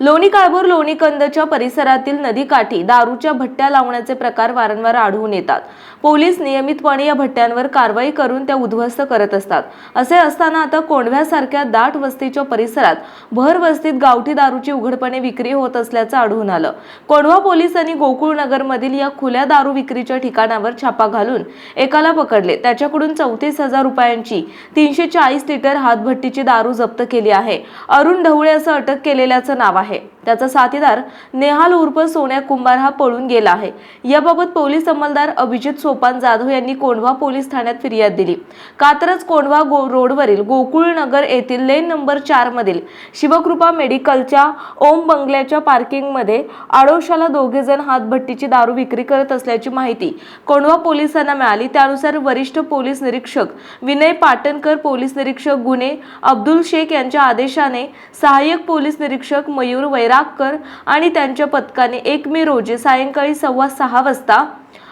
Loni Kalbhor लोणीकंदच्या परिसरातील नदीकाठी दारूच्या भट्ट्या लावण्याचे प्रकार वारंवार आढळून येतात. पोलीस नियमितपणे या भट्ट्यांवर कारवाई करून त्या उद्ध्वस्त करत असतात. असे असताना आता कोंढव्यासारख्या दाट वस्तीच्या परिसरात भर वस्तीत गावठी दारूची उघडपणे विक्री होत असल्याचं आढळून आलं. कोंढवा पोलिसांनी गोकुळनगरमधील या खुल्या दारू विक्रीच्या ठिकाणावर छापा घालून एकाला पकडले. त्याच्याकडून चौतीस हजार रुपयांची तीनशे चाळीस लिटर हातभट्टीची दारू जप्त केली आहे. अरुण ढवळे असं अटक केलेल्याचं नाव आहे. आहे त्याचा साथीदार नेहाल उर्फ सोन्या कुंभार हा पळून गेला आहे. याबाबत पोलीस अंमलदार अभिजित सोपान जाधव यांनी कोंढवा पोलीस ठाण्यात फिर्याद दिली. कात्रज कोंढवा गो रोडवरील गोकुळनगर येथील लेन नंबर चारमधील शिवकृपा मेडिकलच्या ओम बंगल्याच्या पार्किंगमध्ये आडोशाला दोघे जण हातभट्टीची दारू विक्री करत असल्याची माहिती कोंढवा पोलिसांना मिळाली. त्यानुसार वरिष्ठ पोलीस निरीक्षक विनय पाटणकर पोलीस निरीक्षक गुन्हे अब्दुल शेख यांच्या आदेशाने सहाय्यक पोलीस निरीक्षक मयूर वैरा वैरागकर आणि त्यांच्या पथकाने एक मे रोजी सायंकाळी सव्वा सहा वाजता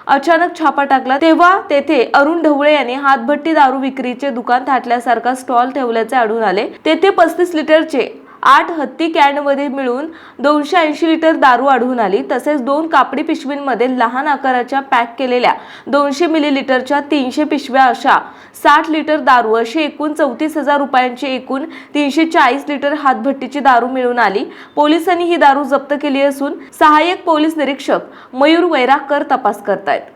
अचानक छापा टाकला. तेव्हा तेथे अरुण ढवळे यांनी हातभट्टी दारू विक्रीचे दुकान थाटल्यासारखा स्टॉल ठेवल्याचे आढळून आले. तेथे पस्तीस लिटरचे आठ हत्ती कॅनमध्ये मिळून दोनशे ऐंशी लिटर दारू आढळून आली. तसेच दोन कापडी पिशवींमध्ये लहान आकाराच्या पॅक केलेल्या दोनशे मिलीलिटरच्या तीनशे पिशव्या अशा साठ लिटर दारू अशी एकूण चौतीस हजार रुपयांची एकूण तीनशे चाळीस लिटर हातभट्टीची दारू मिळून आली. पोलिसांनी ही दारू जप्त केली असून सहाय्यक पोलीस निरीक्षक मयूर वैरागकर तपास करतायत.